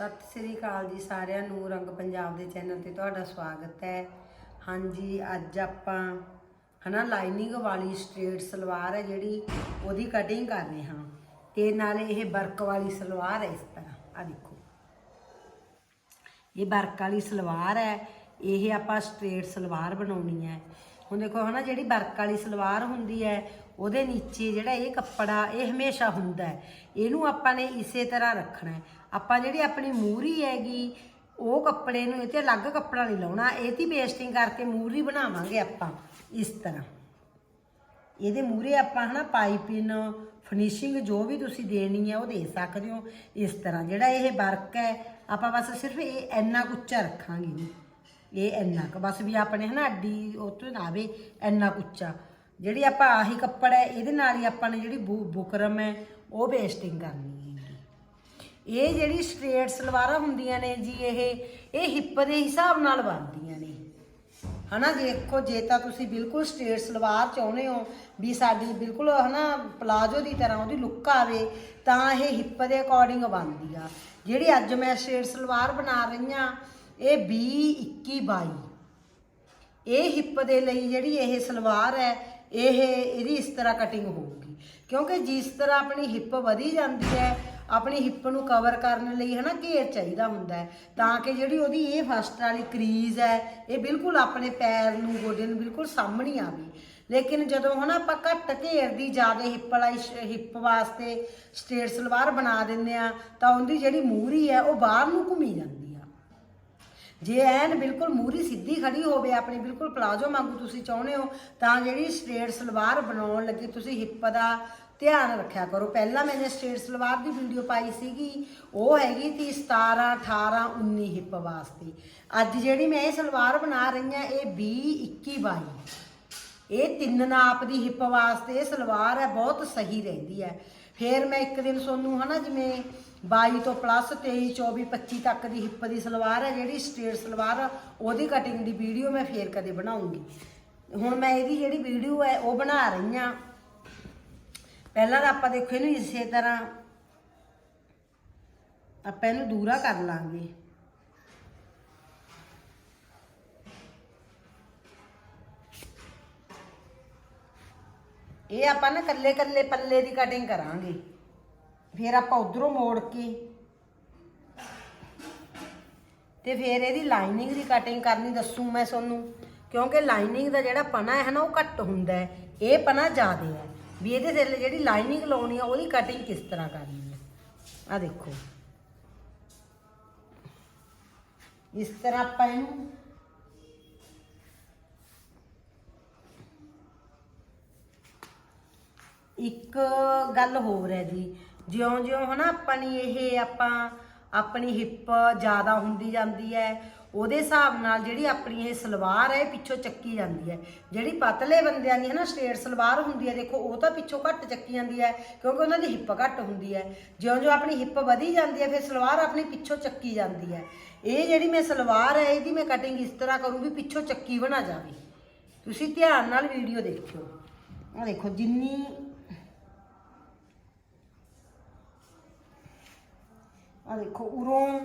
ਸਤਿ ਸ੍ਰੀ ਅਕਾਲ ਜੀ ਸਾਰਿਆਂ ਨੂੰ, ਰੰਗ ਪੰਜਾਬ ਦੇ ਚੈਨਲ ਤੇ ਤੁਹਾਡਾ ਸਵਾਗਤ ਹੈ। ਹਾਂਜੀ, ਅੱਜ ਆਪਾਂ ਹਨਾ, ਲਾਈਨਿੰਗ ਵਾਲੀ ਸਟ੍ਰੇਟ ਸਲਵਾਰ ਹੈ ਜਿਹੜੀ, ਉਹਦੀ ਕਟਿੰਗ ਕਰ ਰਹੇ ਹਾਂ। ਤੇ ਨਾਲੇ ਇਹ ਵਰਕ ਵਾਲੀ ਸਲਵਾਰ ਹੈ ਇਸ ਤਰ੍ਹਾਂ ਆ ਦੇਖੋ। ਇਹ ਵਰਕ ਵਾਲੀ ਸਲਵਾਰ ਹੈ, ਇਹ ਆਪਾਂ ਸਟ੍ਰੇਟ ਸਲਵਾਰ ਬਣਾਉਣੀ ਹੈ। ਹੁਣ ਦੇਖੋ ਹਨਾ, ਜਿਹੜੀ ਵਰਕ ਵਾਲੀ ਸਲਵਾਰ ਹੁੰਦੀ ਹੈ ਉਹਦੇ ਨੀਚੇ ਜਿਹੜਾ ਇਹ ਕੱਪੜਾ, ਇਹ ਹਮੇਸ਼ਾ ਹੁੰਦਾ ਹੈ। ਇਹਨੂੰ ਆਪਾਂ ਨੇ ਇਸੇ ਤਰ੍ਹਾਂ ਰੱਖਣਾ ਹੈ। ਆਪਾਂ ਜਿਹੜੀ ਆਪਣੀ ਮੂਰੀ ਹੈਗੀ, ਉਹ ਕੱਪੜੇ ਨੂੰ ਇਹ ਤੇ ਅਲੱਗ ਕੱਪੜਾ ਨਹੀਂ ਲਾਉਣਾ। ਇਹ ਤੇ ਪੇਸਟਿੰਗ ਕਰਕੇ ਮੂਰੀ ਬਣਾਵਾਂਗੇ ਆਪਾਂ, ਇਸ ਤਰ੍ਹਾਂ। ਇਹਦੇ ਮੂਰੇ ਆਪਾਂ ਹਨਾ ਪਾਈਪਿੰਗ ਫਿਨਿਸ਼ਿੰਗ ਜੋ ਵੀ ਤੁਸੀਂ ਦੇਣੀ ਹੈ ਉਹ ਦੇ ਸਕਦੇ ਹੋ। ਇਸ ਤਰ੍ਹਾਂ ਜਿਹੜਾ ਇਹ ਵਰਕ ਹੈ, ਆਪਾਂ ਬਸ ਸਿਰਫ ਇਹ ਇੰਨਾ ਕੁੱਚਾ ਰੱਖਾਂਗੇ ਇਹਨੂੰ। ਇਹ ਇੰਨਾ ਕੁ, ਬਸ ਵੀ ਆਪਣੇ ਹਨਾ ਅੱਡੀ, ਉਹ ਤੋਂ ਨਾ ਆਵੇ, ਇੰਨਾ ਕੁੱਚਾ ਜਿਹੜੀ ਆਪਾਂ ਆਹੀ ਕੱਪੜ ਹੈ, ਇਹਦੇ ਨਾਲ ਹੀ ਆਪਾਂ ਨੇ ਜਿਹੜੀ ਬੁ- ਬੁਕਰਮ ਹੈ, ਉਹ ਪੇਸਟਿੰਗ ਕਰਨੀ ਹੈ ਇਹ ਜਿਹੜੀ ਸਟ੍ਰੇਟ ਸਲਵਾਰਾਂ ਹੁੰਦੀਆਂ ਨੇ ਜੀ, ਇਹ ਇਹ ਹਿੱਪ ਦੇ ਹਿਸਾਬ ਨਾਲ ਬਣਦੀਆਂ ਨੇ। ਹਨਾ ਦੇਖੋ, ਜੇ ਤਾਂ ਤੁਸੀਂ ਬਿਲਕੁਲ ਸਟ੍ਰੇਟ ਸਲਵਾਰ ਚਾਹੁੰਦੇ ਹੋ ਵੀ ਸਾਡੀ ਬਿਲਕੁਲ, ਹਨਾ ਪਲਾਜੋ ਦੀ ਤਰ੍ਹਾਂ ਉਹਦੀ ਲੁੱਕ ਆਵੇ, ਤਾਂ ਇਹ ਹਿੱਪ ਦੇ ਅਕੋਰਡਿੰਗ ਬਣਦੀ ਆ। ਜਿਹੜੀ ਅੱਜ ਮੈਂ ਸਟ੍ਰੇਟ ਸਲਵਾਰ ਬਣਾ ਰਹੀ ਆ ਇਹ 20 21 22 ਇਹ ਹਿੱਪ ਦੇ ਲਈ ਜਿਹੜੀ ਇਹ ਸਲਵਾਰ ਹੈ ਇਹ, ਇਹਦੀ ਇਸ ਤਰ੍ਹਾਂ ਕਟਿੰਗ ਹੋਊਗੀ। ਕਿਉਂਕਿ ਜਿਸ ਤਰ੍ਹਾਂ ਆਪਣੀ ਹਿੱਪ ਵਧੀ ਜਾਂਦੀ ਹੈ, ਆਪਣੀ ਹਿੱਪ ਨੂੰ ਕਵਰ ਕਰਨ ਲਈ ਹਨਾ ਘੇਰ ਚਾਹੀਦਾ ਹੁੰਦਾ ਹੈ। ਤਾਂ ਕਿ ਜਿਹੜੀ ਉਹਦੀ ਇਹ ਫਸਟ ਵਾਲੀ ਕਰੀਜ਼ ਹੈ, ਇਹ ਬਿਲਕੁਲ ਆਪਣੇ ਪੈਰ ਨੂੰ, ਗੋਡੇ ਨੂੰ ਬਿਲਕੁਲ ਸਾਹਮਣੇ ਆਵੇ। ਲੇਕਿਨ ਜਦੋਂ ਹਨਾ ਆਪਾਂ ਘੱਟ ਘੇਰ ਦੀ ਜ਼ਿਆਦਾ ਹਿੱਪ ਵਾਲੀ ਹਿੱਪ ਵਾਸਤੇ ਸਟੇਟ ਸਲਵਾਰ ਬਣਾ ਦਿੰਦੇ ਆ ਤਾਂ ਉਹਦੀ ਜਿਹੜੀ ਮੂਹਰੀ ਹੈ, ਉਹ ਬਾਹਰ ਨੂੰ ਘੁੰਮੀ ਜਾਂਦੀ ਆ ਜੇ ਐਨ ਬਿਲਕੁਲ ਮੂਰੀ ਸਿੱਧੀ ਖੜੀ ਹੋਵੇ ਆਪਣੀ ਬਿਲਕੁਲ ਪਲਾਜੋ ਵਾਂਗੂ ਤੁਸੀਂ ਚਾਹੁੰਦੇ ਹੋ, ਤਾਂ ਜਿਹੜੀ ਸਟ੍ਰੇਟ ਸਲਵਾਰ ਬਣਾਉਣ ਲੱਗੇ ਤੁਸੀਂ ਹਿੱਪ ਦਾ ਧਿਆਨ ਰੱਖਿਆ ਕਰੋ। ਪਹਿਲਾਂ ਮੈਨੇ ਸਟੇਟ ਸਲਵਾਰ ਦੀ ਵੀਡੀਓ ਪਾਈ ਸੀਗੀ, ਉਹ ਹੈਗੀ ਤੀ 17 18 19 ਹਿੱਪ ਵਾਸਤੇ। ਅੱਜ ਜਿਹੜੀ ਮੈਂ ਇਹ ਸਲਵਾਰ ਬਣਾ ਰਹੀ ਹਾਂ, ਇਹ 20 21 22 ਇਹ ਤਿੰਨ ਨਾਪ ਦੀ ਹਿੱਪ ਵਾਸਤੇ ਇਹ ਸਲਵਾਰ ਹੈ, ਬਹੁਤ ਸਹੀ ਰਹਿੰਦੀ ਹੈ। ਫਿਰ ਮੈਂ ਇੱਕ ਦਿਨ ਸੋਨੂੰ ਹਨਾ, ਜਿਵੇਂ 22 ਤੋਂ ਪਲੱਸ 23 24 25 ਤੱਕ ਦੀ ਹਿੱਪ ਦੀ ਸਲਵਾਰ ਹੈ, ਜਿਹੜੀ ਸਟ੍ਰੇਟ ਸਲਵਾਰ ਉਹਦੀ ਕਟਿੰਗ ਦੀ ਵੀਡੀਓ ਮੈਂ ਫੇਰ ਕਦੇ ਬਣਾਉਂਗੀ। ਹੁਣ ਮੈਂ ਇਹਦੀ ਜਿਹੜੀ ਵੀਡੀਓ ਹੈ, ਉਹ ਬਣਾ ਰਹੀ ਹਾਂ। ਪਹਿਲਾਂ ਤਾਂ ਆਪਾਂ ਦੇਖੋ ਇਹਨੂੰ ਇਸੇ ਤਰ੍ਹਾਂ ਆਪਾਂ ਇਹਨੂੰ ਦੂਰਾ ਕਰ ਲਾਂਗੇ। ਇਹ ਆਪਾਂ ਨਾ ਕੱਲੇ ਕੱਲੇ ਪੱਲੇ ਦੀ ਕਟਿੰਗ ਕਰਾਂਗੇ। ਫਿਰ ਆਪਾਂ ਉਧਰੋਂ ਮੋੜ ਕੇ ਤੇ ਫਿਰ ਇਹਦੀ ਲਾਈਨਿੰਗ ਦੀ ਕਟਿੰਗ ਕਰਨੀ ਦੱਸੂ ਮੈਂ ਤੁਹਾਨੂੰ। ਕਿਉਂਕਿ ਲਾਈਨਿੰਗ ਦਾ ਜਿਹੜਾ ਪਨਾ ਹੈ ਨਾ, ਉਹ ਘੱਟ ਹੁੰਦਾ ਹੈ। ਇਹ ਪਨਾ ਜ਼ਿਆਦਾ ਹੈ। ਵੀ ਇਹਦੇ ਥੱਲੇ ਜਿਹੜੀ ਲਾਈਨਿੰਗ ਲਾਉਣੀ ਆ, ਉਹਦੀ ਕਟਿੰਗ ਕਿਸ ਤਰ੍ਹਾਂ ਕਰਨੀ ਹੈ? ਆ ਦੇਖੋ। ਇਸ ਤਰ੍ਹਾਂ ਆਪਾਂ ਇਹਨੂੰ ਇੱਕ ਗੱਲ ਹੋਰ ਹੈ ਜੀ, ਜਿਉਂ-ਜਿਉਂ ਹਨਾ ਆਪਣੀ ਇਹ ਆਪਾਂ ਆਪਣੀ ਹਿੱਪ ਜ਼ਿਆਦਾ ਹੁੰਦੀ ਜਾਂਦੀ ਹੈ, ਉਹਦੇ ਹਿਸਾਬ ਨਾਲ ਜਿਹੜੀ ਆਪਣੀ ਇਹ ਸਲਵਾਰ ਹੈ, ਇਹ ਪਿੱਛੋਂ ਚੱਕੀ ਜਾਂਦੀ ਹੈ। ਜਿਹੜੀ ਪਤਲੇ ਬੰਦਿਆਂ ਦੀ ਹੈ ਨਾ ਸਟ੍ਰੇਟ ਸਲਵਾਰ ਹੁੰਦੀ ਹੈ, ਦੇਖੋ ਉਹ ਤਾਂ ਪਿੱਛੋਂ ਘੱਟ ਚੱਕੀ ਜਾਂਦੀ ਹੈ, ਕਿਉਂਕਿ ਉਹਨਾਂ ਦੀ ਹਿੱਪ ਘੱਟ ਹੁੰਦੀ ਹੈ। ਜਿਉਂ-ਜਿਉਂ ਆਪਣੀ ਹਿੱਪ ਵਧੀ ਜਾਂਦੀ ਹੈ, ਫਿਰ ਸਲਵਾਰ ਆਪਣੀ ਪਿੱਛੋਂ ਚੱਕੀ ਜਾਂਦੀ ਹੈ। ਇਹ ਜਿਹੜੀ ਮੈਂ ਸਲਵਾਰ ਹੈ, ਇਹਦੀ ਮੈਂ ਕਟਿੰਗ ਇਸ ਤਰ੍ਹਾਂ ਕਰੂੰ ਵੀ ਪਿੱਛੋਂ ਚੱਕੀ ਬਣਾ ਜਾਵੇ। ਤੁਸੀਂ ਧਿਆਨ ਨਾਲ ਵੀਡੀਓ ਦੇਖਿਓ। ਆ ਦੇਖੋ, ਜਿੰਨੀ ਆ ਦੇਖੋ, ਉਰੋਂ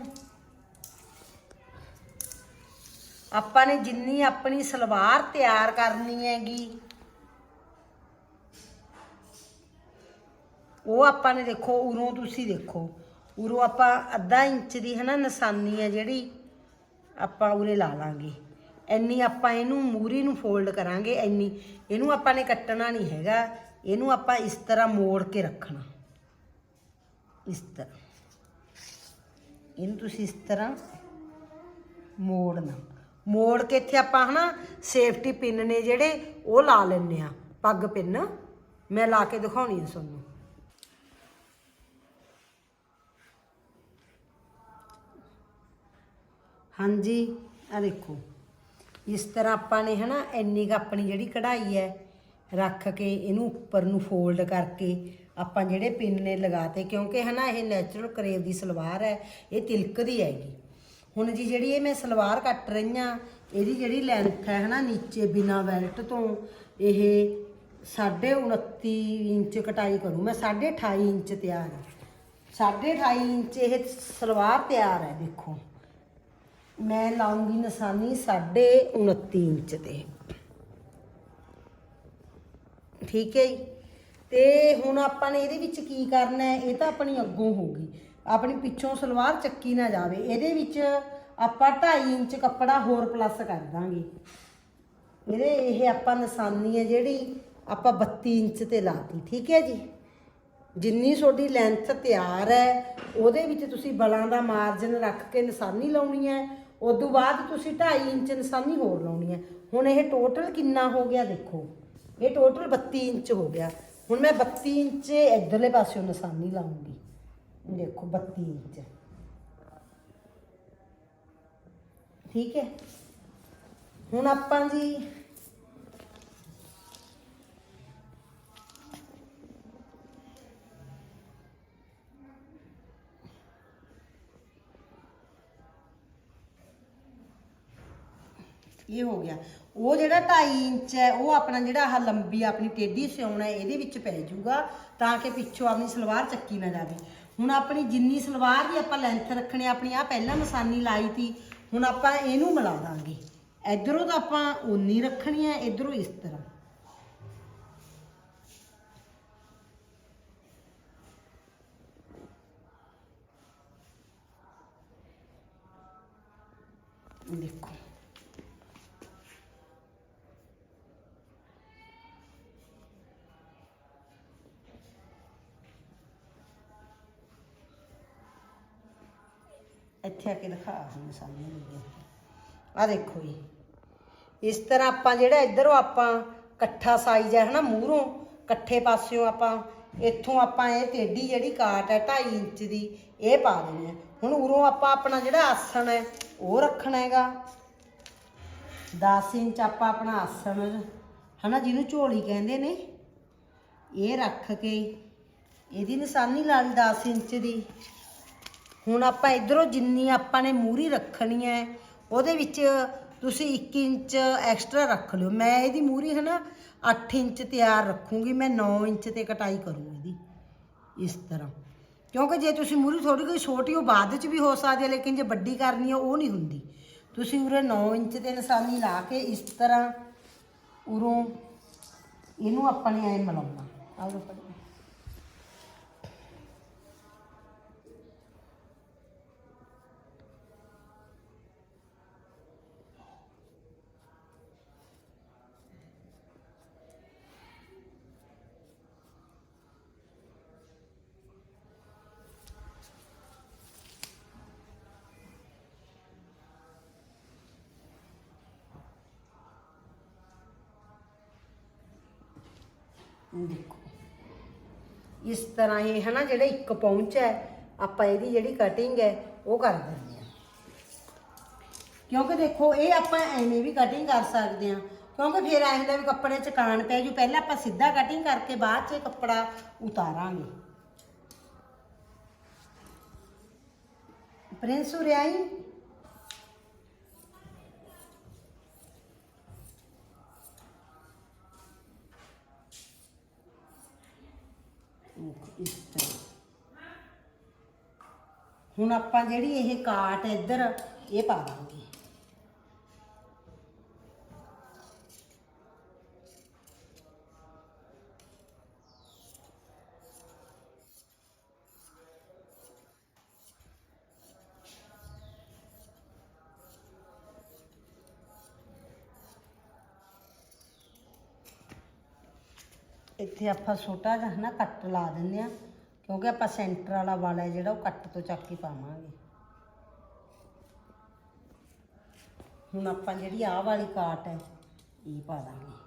ਆਪਾਂ ਨੇ ਜਿੰਨੀ ਆਪਣੀ ਸਲਵਾਰ ਤਿਆਰ ਕਰਨੀ ਹੈਗੀ, ਉਹ ਆਪਾਂ ਨੇ ਦੇਖੋ, ਉਰੋਂ ਤੁਸੀਂ ਦੇਖੋ। ਉਰੋਂ ਆਪਾਂ ਅੱਧਾ ਇੰਚ ਦੀ ਹਨਾ ਨਿਸ਼ਾਨੀ ਹੈ ਜਿਹੜੀ ਆਪਾਂ ਉਰੇ ਲਾ ਲਾਂਗੇ। ਐਨੀ ਆਪਾਂ ਇਹਨੂੰ ਮੂਰੀ ਨੂੰ ਫੋਲਡ ਕਰਾਂਗੇ, ਇੰਨੀ। ਇਹਨੂੰ ਆਪਾਂ ਨੇ ਕੱਟਣਾ ਨਹੀਂ ਹੈਗਾ। ਇਹਨੂੰ ਆਪਾਂ ਇਸ ਤਰ੍ਹਾਂ ਮੋੜ ਕੇ ਰੱਖਣਾ। ਇਸ ਤਰ੍ਹਾਂ। ਇਹਨੂੰ ਤੁਸੀਂ ਇਸ ਤਰ੍ਹਾਂ ਮੋੜਨਾ। ਮੋੜ ਕੇ ਇੱਥੇ ਆਪਾਂ ਹਨਾ ਸੇਫਟੀ ਪਿੰਨ ਨੇ ਜਿਹੜੇ ਉਹ ਲਾ ਲੈਣੇ ਆ ਪੱਗ ਪਿੰਨ ਮੈਂ ਲਾ ਕੇ ਦਿਖਾਉਣੀ ਆ ਤੁਹਾਨੂੰ। ਹਾਂਜੀ ਆ ਦੇਖੋ। ਇਸ ਤਰ੍ਹਾਂ ਆਪਾਂ ਨੇ ਹਨਾ ਇੰਨੀ ਕੁ ਆਪਣੀ ਜਿਹੜੀ ਕਢਾਈ ਹੈ, ਰੱਖ ਕੇ ਇਹਨੂੰ ਉੱਪਰ ਨੂੰ ਫੋਲਡ ਕਰਕੇ ਆਪਾਂ ਜਿਹੜੇ ਪਿੰਨ ਨੇ ਲਗਾਤੇ ਕਿਉਂਕਿ ਹਨਾ ਇਹ ਨੈਚੁਰਲ ਕਰੇਵ ਦੀ ਸਲਵਾਰ ਹੈ, ਇਹ ਤਿਲਕਦੀ ਹੈਗੀ। ਹੁਣ ਜੀ ਜਿਹੜੀ ਇਹ ਮੈਂ ਸਲਵਾਰ ਕੱਟ ਰਹੀ ਆ ਇਹਦੀ ਜਿਹੜੀ ਲੈਂਥ ਹੈ ਹਨਾ ਨੀਚੇ ਬਿਨਾ ਬੈਲਟ ਤੋਂ, ਇਹ 29.5 ਇੰਚ ਕਟਾਈ ਕਰੂੰ ਮੈਂ 28.5 ਇੰਚ ਤਿਆਰ ਆ 28 ਇੰਚ ਇਹ ਸਲਵਾਰ ਤਿਆਰ ਹੈ, ਦੇਖੋ। ਮੈਂ ਲਾਉਂਗੀ ਨਿਸ਼ਾਨੀ 29 ਇੰਚ ਤੇ। ਠੀਕ ਹੈ ਜੀ? ਤੇ ਹੁਣ ਆਪਾਂ ਨੇ ਇਹਦੇ ਵਿੱਚ ਕੀ ਕਰਨਾ ਹੈ? ਇਹ ਤਾਂ ਆਪਣੀ ਅੱਗੋਂ ਹੋਊਗੀ ਆਪਣੀ ਪਿੱਛੋਂ ਸਲਵਾਰ ਚੱਕੀ ਨਾ ਜਾਵੇ। ਇਹਦੇ ਵਿੱਚ ਆਪਾਂ 2.5 ਇੰਚ ਕੱਪੜਾ ਹੋਰ ਪਲੱਸ ਕਰ ਦਾਂਗੇ। ਇਹਦੇ, ਇਹ ਆਪਾਂ ਨਿਸ਼ਾਨੀ ਹੈ ਜਿਹੜੀ ਆਪਾਂ 32 ਇੰਚ ਤੇ ਲਾਤੀ, ਠੀਕ ਹੈ ਜੀ? ਜਿੰਨੀ ਤੁਹਾਡੀ ਲੈਂਥ ਤਿਆਰ ਹੈ, ਉਹਦੇ ਵਿੱਚ ਤੁਸੀਂ ਬਲਾਂ ਦਾ ਮਾਰਜਨ ਰੱਖ ਕੇ ਨਿਸ਼ਾਨੀ ਲਾਉਣੀ ਹੈ। ਉਸ ਤੋਂ ਬਾਅਦ ਤੁਸੀਂ 2.5 ਇੰਚ ਨਿਸ਼ਾਨੀ ਹੋਰ ਲਾਉਣੀ ਹੈ। ਹੁਣ ਇਹ ਟੋਟਲ ਕਿੰਨਾ ਹੋ ਗਿਆ ਦੇਖੋ। ਇਹ ਟੋਟਲ 32 ਇੰਚ ਹੋ ਗਿਆ। ਹੁਣ ਮੈਂ 32 ਇੰਚ ਇਧਰਲੇ ਪਾਸਿਓਂ ਨਿਸ਼ਾਨੀ ਲਾਉਂਗੀ। ਦੇਖੋ 32 ਇੰਚ। ਠੀਕ ਹੈ? ਹੁਣ ਆਪਾਂ ਜੀ ਇਹ ਹੋ ਗਿਆ। ਉਹ ਜਿਹੜਾ 2.5 ਇੰਚ ਹੈ, ਉਹ ਆਪਣਾ ਜਿਹੜਾ ਆਹ ਲੰਬੀ ਆਪਣੀ ਟੇਢੀ ਸਿਉਣ ਹੈ, ਇਹਦੇ ਵਿੱਚ ਪੈ ਜਾਊਗਾ ਤਾਂ ਕਿ ਪਿੱਛੋਂ ਆਪਣੀ ਸਲਵਾਰ ਚੱਕੀ ਨਾ ਜਾਵੇ। ਹੁਣ ਆਪਣੀ ਜਿੰਨੀ ਸਲਵਾਰ ਦੀ ਆਪਾਂ ਲੈਂਥ ਰੱਖਣੀ, ਆਪਣੀ ਆ ਪਹਿਲਾਂ ਨਿਸ਼ਾਨੀ ਲਾਈ ਤੀ, ਹੁਣ ਆਪਾਂ ਇਹਨੂੰ ਮਿਲਾ ਦਾਂਗੇ। ਇਧਰੋਂ ਤਾਂ ਆਪਾਂ ਉਨੀ ਰੱਖਣੀ ਹੈ, ਇਧਰੋਂ ਇਸ ਤਰ੍ਹਾਂ ਦੇਖੋ ਇੱਥੇ ਆ ਕੇ ਦਿਖਾ ਹੁਣ ਸਾਹਮਣੇ ਲੱਗੇ ਆ। ਦੇਖੋ ਜੀ। ਇਸ ਤਰ੍ਹਾਂ ਆਪਾਂ ਜਿਹੜਾ ਇਧਰੋਂ ਆਪਾਂ ਇਕੱਠਾ ਸਾਈਜ਼ ਹੈ ਹਨਾ ਮੂਹਰੋਂ, ਇਕੱਠੇ ਪਾਸਿਓਂ ਆਪਾਂ ਇੱਥੋਂ ਆਪਾਂ ਇਹ ਟੇਢੀ ਜਿਹੜੀ ਕਾਟ ਹੈ 2.5 ਇੰਚ ਦੀ, ਇਹ ਪਾ ਦੇਣੀ ਹੈ। ਹੁਣ ਉਰੋਂ ਆਪਾਂ ਆਪਣਾ ਜਿਹੜਾ ਆਸਣ ਹੈ, ਉਹ ਰੱਖਣਾ ਹੈਗਾ। 10 ਇੰਚ ਆਪਾਂ ਆਪਣਾ ਆਸਣ ਹਨਾ ਜਿਹਨੂੰ ਝੋਲੀ ਕਹਿੰਦੇ ਨੇ, ਇਹ ਰੱਖ ਕੇ ਇਹਦੀ ਨਿਸ਼ਾਨੀ ਲਾ ਲਈ 10 ਇੰਚ ਦੀ। ਹੁਣ ਆਪਾਂ ਇਧਰੋਂ ਜਿੰਨੀ ਆਪਾਂ ਨੇ ਮੂਰੀ ਰੱਖਣੀ ਹੈ, ਉਹਦੇ ਵਿੱਚ ਤੁਸੀਂ 1 ਇੰਚ ਐਕਸਟਰਾ ਰੱਖ ਲਿਓ। ਮੈਂ ਇਹਦੀ ਮੂਰੀ ਹੈ ਨਾ 8 ਇੰਚ ਤਿਆਰ ਰੱਖੂੰਗੀ, ਮੈਂ 9 ਇੰਚ ਤੇ ਕਟਾਈ ਕਰੂੰ ਇਹਦੀ, ਇਸ ਤਰ੍ਹਾਂ। ਕਿਉਂਕਿ ਜੇ ਤੁਸੀਂ ਮੂਰੀ ਥੋੜੀ ਕੋਈ ਛੋਟੀ, ਉਹ ਬਾਅਦ ਚ ਵੀ ਹੋ ਸਕਦੀ ਹੈ, ਲੇਕਿਨ ਜੇ ਵੱਡੀ ਕਰਨੀ ਹੈ, ਉਹ ਨਹੀਂ ਹੁੰਦੀ। ਤੁਸੀਂ ਉਰੇ 9 ਇੰਚ ਤੇ ਨਿਸ਼ਾਨੀ ਲਾ ਕੇ ਇਸ ਤਰ੍ਹਾਂ ਉਰੋਂ ਇਹਨੂੰ ਆਪਾਂ ਨੇ ਐ ਮਿਲਾਉਣਾ। ਆਹ ਲਓ ਫੜੋ। ਦੇਖੋ ਇਸ ਤਰ੍ਹਾਂ ਇਹ ਹੈ ਜਿਹੜਾ ਇੱਕ ਪੌਂਚ ਹੈ, ਆਪਾਂ ਇਹਦੀ ਜਿਹੜੀ ਕਟਿੰਗ ਹੈ, ਉਹ ਕਰ ਦਿੰਦੇ ਆ ਕਿਉਂਕਿ ਦੇਖੋ, ਇਹ ਆਪਾਂ ਐਵੇਂ ਵੀ ਕਟਿੰਗ ਕਰ ਸਕਦੇ ਆ ਕਿਉਂਕਿ ਫਿਰ ਐਂ ਹੁੰਦਾ ਵੀ ਕੱਪੜੇ ਚ ਕਾਣ ਪੈ ਜੂ, ਪਹਿਲਾਂ ਆਪਾਂ ਸਿੱਧਾ ਕਟਿੰਗ ਕਰਕੇ ਬਾਅਦ ਚ ਕੱਪੜਾ ਉਤਾਰਾਂਗੇ। ਪ੍ਰਿੰਸ ਉਰਿਆਈ ਇਸ ਤਰ੍ਹਾਂ। ਹੁਣ ਆਪਾਂ ਜਿਹੜੀ ਇਹ ਕਾਟ ਇੱਧਰ ਇਹ ਪਾ ਦਾਂਗੇ। ਇੱਥੇ ਆਪਾਂ ਛੋਟਾ ਜਿਹਾ ਨਾ ਕੱਟ ਲਾ ਦਿੰਦੇ ਆ ਕਿਉਂਕਿ ਆਪਾਂ ਸੈਂਟਰ ਵਾਲਾ ਵਾਲਾ ਹੈ ਜਿਹੜਾ ਉਹ ਕੱਟ ਤੋਂ ਚੱਕ ਕੇ ਪਾਵਾਂਗੇ। ਹੁਣ ਆਪਾਂ ਜਿਹੜੀ ਆਹ ਵਾਲੀ ਕਾਟ ਹੈ, ਇਹ ਪਾ ਦਾਂਗੇ।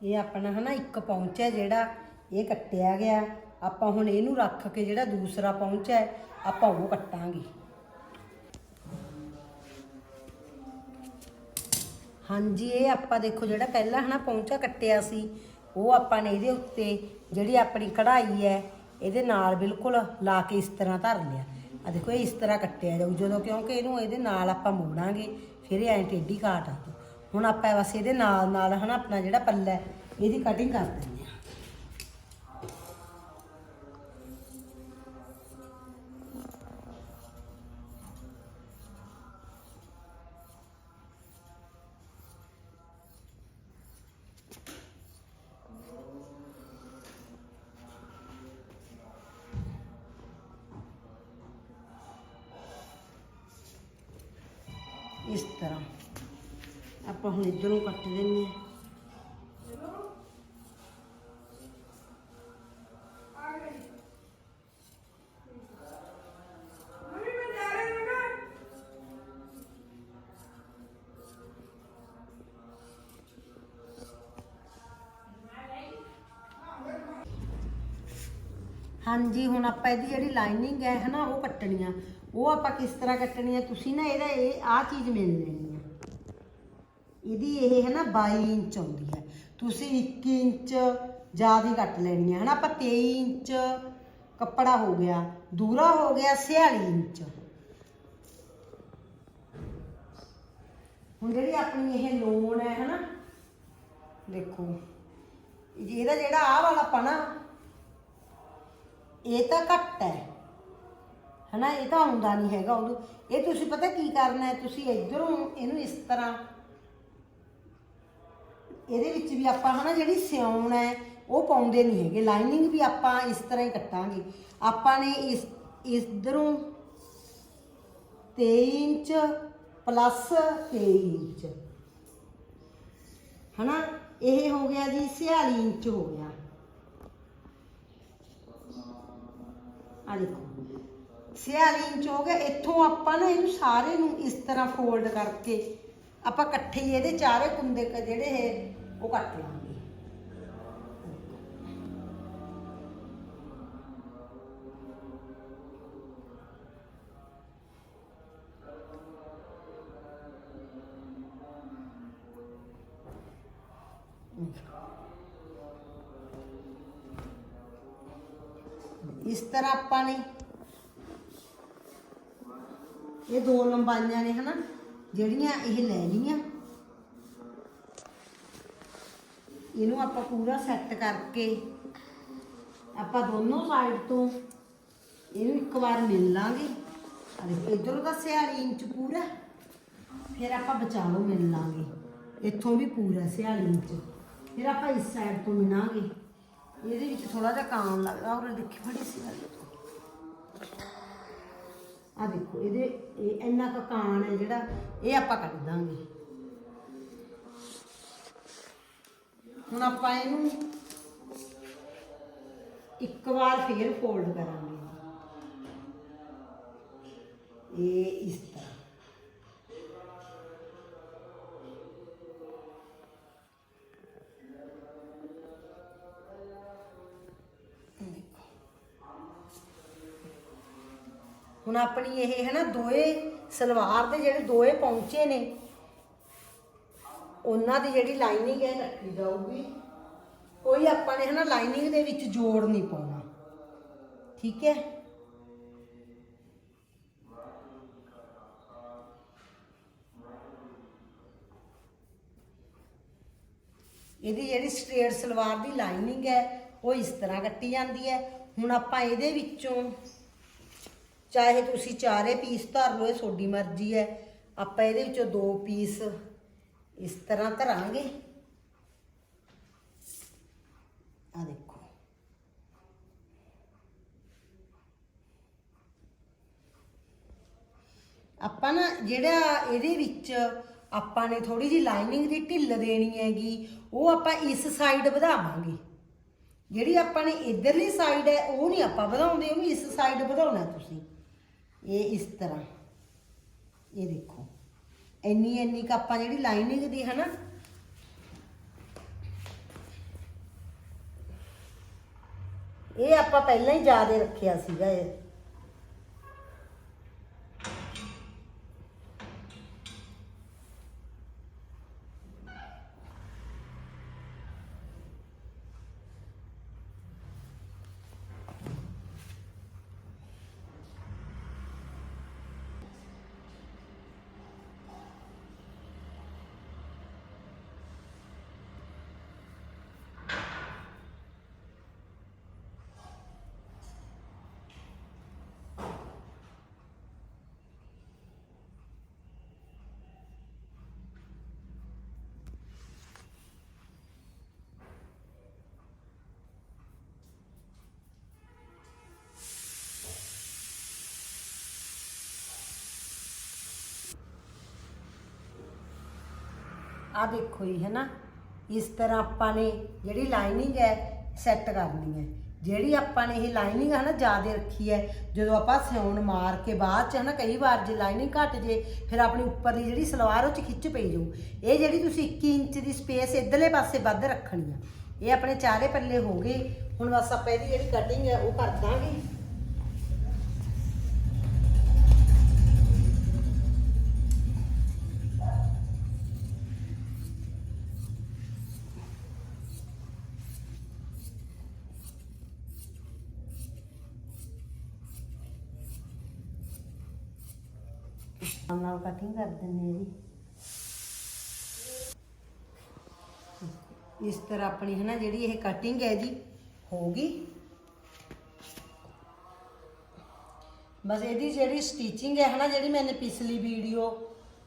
ਇਹ ਆਪਣਾ ਹਨਾ ਇੱਕ ਪੌਂਚ ਹੈ ਜਿਹੜਾ ਇਹ ਕੱਟਿਆ ਗਿਆ। ਆਪਾਂ ਹੁਣ ਇਹਨੂੰ ਰੱਖ ਕੇ ਜਿਹੜਾ ਦੂਸਰਾ ਪਹੁੰਚਾ ਹੈ, ਆਪਾਂ ਉਹ ਕੱਟਾਂਗੇ। ਹਾਂਜੀ, ਇਹ ਆਪਾਂ ਦੇਖੋ ਜਿਹੜਾ ਪਹਿਲਾਂ ਹਨਾ ਪਹੁੰਚਾ ਕੱਟਿਆ ਸੀ, ਉਹ ਆਪਾਂ ਨੇ ਇਹਦੇ ਉੱਤੇ ਜਿਹੜੀ ਆਪਣੀ ਕਢਾਈ ਹੈ, ਇਹਦੇ ਨਾਲ ਬਿਲਕੁਲ ਲਾ ਕੇ ਇਸ ਤਰ੍ਹਾਂ ਧਰ ਲਿਆ। ਆ ਦੇਖੋ, ਇਹ ਇਸ ਤਰ੍ਹਾਂ ਕੱਟਿਆ ਜਾਊ। ਜਦੋਂ ਕਿਉਂਕਿ ਇਹਨੂੰ ਇਹਦੇ ਨਾਲ ਆਪਾਂ ਮੋੜਾਂਗੇ, ਫਿਰ ਇਹ ਐਂ ਟੇਢੀ ਕਾਟ ਆ। ਹੁਣ ਆਪਾਂ ਬਸ ਇਹਦੇ ਨਾਲ ਨਾਲ ਹਨਾ ਆਪਣਾ ਜਿਹੜਾ ਪੱਲਾ ਹੈ, ਇਹਦੀ ਕਟਿੰਗ ਕਰ ਦਿੰਦੇ ਹਾਂ। ਹੁਣ ਇੱਧਰੋਂ ਕੱਟ ਦਿੰਨੇ ਆ। ਹਾਂਜੀ ਹੁਣ ਆਪਾਂ ਇਹਦੀ ਜਿਹੜੀ ਲਾਈਨਿੰਗ ਹੈ ਹਨਾ ਉਹ ਕੱਟਣੀ ਆ। ਉਹ ਆਪਾਂ ਕਿਸ ਤਰ੍ਹਾਂ ਕੱਟਣੀ ਆ? ਤੁਸੀਂ ਨਾ ਇਹਦਾ ਇਹ ਆ ਚੀਜ਼ ਮਿਲ ਲੈਣੀ ਇਹਦੀ ਇਹ ਹੈ ਨਾ 22 ਇੰਚ ਆਉਂਦੀ ਹੈ। ਤੁਸੀਂ 21 ਇੰਚ ਜ਼ਿਆਦਾ ਹੀ ਕੱਟ ਲੈਣੀ ਹੈ। ਹਨਾ ਆਪਾਂ 23 ਇੰਚ ਕੱਪੜਾ ਹੋ ਗਿਆ, ਦੂਰਾ ਹੋ ਗਿਆ 46 ਇੰਚ। ਹੁਣ ਜਿਹੜੀ ਆਪਣੀ ਇਹ ਲੋਨ ਹੈ, ਹਨਾ, ਦੇਖੋ ਇਹਦਾ ਜਿਹੜਾ ਆਹ ਵਾਲਾ ਪਨਾ ਇਹ ਤਾਂ ਘੱਟ ਹੈ। ਹਨਾ, ਇਹ ਤਾਂ ਆਉਂਦਾ ਨਹੀਂ ਹੈਗਾ ਉਦੋਂ। ਇਹ ਤੁਸੀਂ ਪਤਾ ਕੀ ਕਰਨਾ ਹੈ? ਤੁਸੀਂ ਇਧਰੋਂ ਇਹਨੂੰ ਇਸ ਤਰ੍ਹਾਂ ਇਹਦੇ ਵਿੱਚ ਵੀ ਆਪਾਂ ਹਨਾ ਜਿਹੜੀ ਸਿਉਣ ਹੈ, ਉਹ ਪਾਉਂਦੇ ਨਹੀਂ ਹੈਗੇ। ਲਾਈਨਿੰਗ ਵੀ ਆਪਾਂ ਇਸ ਤਰ੍ਹਾਂ ਹੀ ਕੱਟਾਂਗੇ। ਆਪਾਂ ਨੇ ਇਸ, ਇਧਰੋਂ 23 ਇੰਚ ਪਲੱਸ 23 ਇੰਚ। ਹਨਾ? ਇਹ ਹੋ ਗਿਆ ਜੀ 46 ਇੰਚ ਹੋ ਗਿਆ। ਆ ਦੇਖੋ। 46 ਇੰਚ ਹੋ ਗਿਆ। ਇੱਥੋਂ ਆਪਾਂ ਨਾ ਇਹਨੂੰ ਸਾਰੇ ਨੂੰ ਇਸ ਤਰ੍ਹਾਂ ਫੋਲਡ ਕਰਕੇ ਆਪਾਂ ਇਕੱਠੇ ਹੀ ਇਹਦੇ ਚਾਰੇ ਕੁੰਦੇ ਕ ਜਿਹੜੇ ਇਹ ਉਹ ਕੱਟ ਲਾਂਗੇ। ਇਸ ਤਰ੍ਹਾਂ ਆਪਾਂ ਨੇ ਇਹ ਦੋ ਲੰਬਾਈਆਂ ਨੇ ਹਨਾ, ਜਿਹੜੀਆਂ ਇਹ ਲੈ ਲਈਆਂ ਇਹਨੂੰ ਆਪਾਂ ਪੂਰਾ ਸੈੱਟ ਕਰਕੇ ਆਪਾਂ ਦੋਨੋਂ ਸਾਈਡ ਤੋਂ ਇਹਨੂੰ ਇੱਕ ਵਾਰ ਮਿਲ ਲਾਂਗੇ। ਆ ਦੇਖੋ, ਇਧਰੋਂ ਦਾ 46 ਇੰਚ ਪੂਰਾ, ਫਿਰ ਆਪਾਂ ਬਚਾਲੋ ਮਿਲ ਲਾਂਗੇ। ਇੱਥੋਂ ਵੀ ਪੂਰਾ 46 ਇੰਚ। ਫਿਰ ਆਪਾਂ ਇਸ ਸਾਈਡ ਤੋਂ ਮਿਲਾਂਗੇ। ਇਹਦੇ ਵਿੱਚ ਥੋੜਾ ਜਿਹਾ ਕਾਮ ਲੱਗਦਾ ਔਰ ਦੇਖੀ ਬੜੀ ਸੀ। ਆ ਦੇਖੋ, ਇਹਦੇ, ਇਹ ਇੰਨਾ ਕੁ ਕਾਣ ਹੈ ਜਿਹੜਾ, ਇਹ ਆਪਾਂ ਕੱਢ ਦਾਂਗੇ। ਹੁਣ ਆਪਾਂ ਇਹਨੂੰ ਇੱਕ ਵਾਰ ਫੇਰ ਫੋਲਡ ਕਰਾਂਗੇ। ਇਹ ਇਸ ਤਰ੍ਹਾਂ। ਹੁਣ ਆਪਣੀ ਇਹ ਹੈ ਨਾ ਦੋਏ ਸਲਵਾਰ ਦੇ ਜਿਹੜੇ ਦੋਏ ਪਹੁੰਚੇ ਨੇ ਉਹਨਾਂ ਦੀ ਜਿਹੜੀ ਲਾਈਨਿੰਗ ਹੈ ਰੱਖੀ ਜਾਊਗੀ, ਕੋਈ ਆਪਾਂ ਨੇ ਹਨਾ ਲਾਈਨਿੰਗ ਦੇ ਵਿੱਚ ਜੋੜ ਨਹੀਂ ਪਾਉਣਾ। ਠੀਕ ਹੈ? ਇਹਦੀ ਜਿਹੜੀ ਸਟ੍ਰੇਟ ਸਲਵਾਰ ਦੀ ਲਾਈਨਿੰਗ ਹੈ, ਉਹ ਇਸ ਤਰ੍ਹਾਂ ਕੱਟੀ ਜਾਂਦੀ ਹੈ। ਹੁਣ ਆਪਾਂ ਇਹਦੇ ਵਿੱਚੋਂ ਚਾਹੇ ਤੁਸੀਂ ਚਾਰੇ ਪੀਸ ਧਰ ਲਓ, ਇਹ ਤੁਹਾਡੀ ਮਰਜ਼ੀ ਹੈ। ਆਪਾਂ ਇਹਦੇ ਵਿੱਚੋਂ ਦੋ ਪੀਸ ਇਸ ਤਰ੍ਹਾਂ ਧਰਾਂਗੇ ਆ ਦੇਖੋ। ਆਪਾਂ ਨਾ ਜਿਹੜਾ ਇਹਦੇ ਵਿੱਚ ਆਪਾਂ ਨੇ ਥੋੜੀ ਜੀ ਲਾਈਨਿੰਗ ਦੀ ਢਿੱਲ ਦੇਣੀ ਹੈਗੀ, ਉਹ ਆਪਾਂ ਇਸ ਸਾਈਡ ਵਧਾਵਾਂਗੇ। ਜਿਹੜੀ ਆਪਾਂ ਨੇ ਇਧਰਲੀ ਸਾਈਡ ਹੈ, ਉਹ ਨਹੀਂ ਆਪਾਂ ਵਧਾਉਂਦੇ, ਉਹਨੂੰ ਇਸ ਸਾਈਡ ਵਧਾਉਣਾ ਤੁਸੀਂ। ਇਹ ਇਸ ਤਰ੍ਹਾਂ। ਇਹ ਦੇਖੋ। ਇੰਨੀ ਇੰਨੀ ਕ ਆਪਾਂ ਜਿਹੜੀ ਲਾਈਨਿੰਗ ਦੀ ਹਨਾ। ਇਹ ਆਪਾਂ ਪਹਿਲਾਂ ਹੀ ਜ਼ਿਆਦਾ ਰੱਖਿਆ ਸੀਗਾ ਇਹ। ਆ ਦੇਖੋ ਜੀ ਹੈ ਨਾ ਇਸ ਤਰ੍ਹਾਂ ਆਪਾਂ ਨੇ ਜਿਹੜੀ ਲਾਈਨਿੰਗ ਹੈ ਸੈੱਟ ਕਰਨੀ ਹੈ। ਜਿਹੜੀ ਆਪਾਂ ਨੇ ਇਹ ਲਾਈਨਿੰਗ ਹੈ ਨਾ ਜ਼ਿਆਦਾ ਰੱਖੀ ਹੈ, ਜਦੋਂ ਆਪਾਂ ਸਿਉਣ ਮਾਰ ਕੇ ਬਾਅਦ ਚ ਹੈ ਨਾ ਕਈ ਵਾਰ ਜੇ ਲਾਈਨਿੰਗ ਘਟ ਜੇ, ਫਿਰ ਆਪਣੀ ਉੱਪਰਲੀ ਜਿਹੜੀ ਸਲਵਾਰ ਉਹ ਚ ਖਿੱਚ ਪਈ ਜਾਊ। ਇਹ ਜਿਹੜੀ ਤੁਸੀਂ 21 ਇੰਚ ਦੀ ਸਪੇਸ ਇਧਰਲੇ ਪਾਸੇ ਵੱਧ ਰੱਖਣੀ ਆ, ਇਹ ਆਪਣੇ ਚਾਰੇ ਪੱਲੇ ਹੋ ਗਏ। ਹੁਣ ਬਸ ਆਪਾਂ ਇਹਦੀ ਜਿਹੜੀ ਕਟਿੰਗ ਹੈ, ਉਹ ਕਰ ਦਾਂਗੇ। ਆਰਾਮ ਨਾਲ ਕਟਿੰਗ ਕਰ ਦਿੰਦੇ ਹਾਂ ਜੀ। ਇਸ ਤਰ੍ਹਾਂ ਆਪਣੀ ਹੈ ਨਾ ਜਿਹੜੀ ਇਹ ਕਟਿੰਗ ਹੈ ਜੀ, ਹੋ ਗਈ। ਬਸ ਇਹਦੀ ਜਿਹੜੀ ਸਟਿਚਿੰਗ ਹੈ ਹਨਾ, ਜਿਹੜੀ ਮੈਨੇ ਪਿਛਲੀ ਵੀਡੀਓ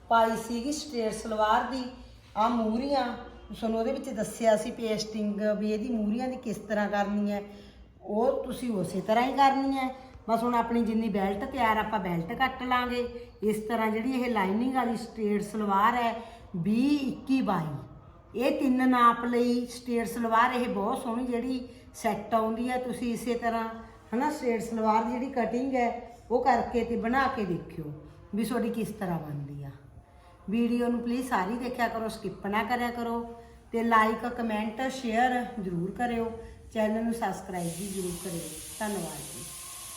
ਪਾਈ ਸੀਗੀ ਸਟੇਟ ਸਲਵਾਰ ਦੀ ਆ ਮੂਰੀਆਂ ਤੁਹਾਨੂੰ ਉਹਦੇ ਵਿੱਚ ਦੱਸਿਆ ਸੀ ਪੇਸਟਿੰਗ ਵੀ ਇਹਦੀ ਮੂਰੀਆਂ ਦੀ ਕਿਸ ਤਰ੍ਹਾਂ ਕਰਨੀ ਹੈ ਉਹ ਤੁਸੀਂ ਉਸੇ ਤਰ੍ਹਾਂ ਹੀ ਕਰਨੀ ਹੈ ਬਸ ਹੁਣ ਆਪਣੀ ਜਿੰਨੀ ਬੈਲਟ ਤਿਆਰ ਆਪਾਂ ਬੈਲਟ ਕੱਟ ਲਾਂਗੇ। ਇਸ ਤਰ੍ਹਾਂ ਜਿਹੜੀ ਇਹ ਲਾਈਨਿੰਗ ਵਾਲੀ ਸਟੇਟ ਸਲਵਾਰ ਹੈ 20 21 22 ਇਹ ਤਿੰਨ ਨਾਪ ਲਈ ਸਟੇਟ ਸਲਵਾਰ, ਇਹ ਬਹੁਤ ਸੋਹਣੀ ਜਿਹੜੀ ਸੈੱਟ ਆਉਂਦੀ ਹੈ ਤੁਸੀਂ ਇਸੇ ਤਰ੍ਹਾਂ, ਹਨਾ ਸਟੇਟ ਸਲਵਾਰ ਦੀ ਜਿਹੜੀ ਕਟਿੰਗ ਹੈ, ਉਹ ਕਰਕੇ ਤੇ ਬਣਾ ਕੇ ਦੇਖਿਓ ਵੀ ਤੁਹਾਡੀ ਕਿਸ ਤਰ੍ਹਾਂ ਬਣਦੀ ਆ। ਵੀਡੀਓ ਨੂੰ ਪਲੀਜ਼ ਸਾਰੀ ਦੇਖਿਆ ਕਰੋ ਸਕਿਪ ਨਾ ਕਰਿਆ ਕਰੋ ਤੇ ਲਾਈਕ ਕਮੈਂਟ ਸ਼ੇਅਰ ਜ਼ਰੂਰ ਕਰਿਓ। ਚੈਨਲ ਨੂੰ ਸਬਸਕ੍ਰਾਈਬ ਵੀ ਜ਼ਰੂਰ ਕਰਿਓ। ਧੰਨਵਾਦ ਜੀ।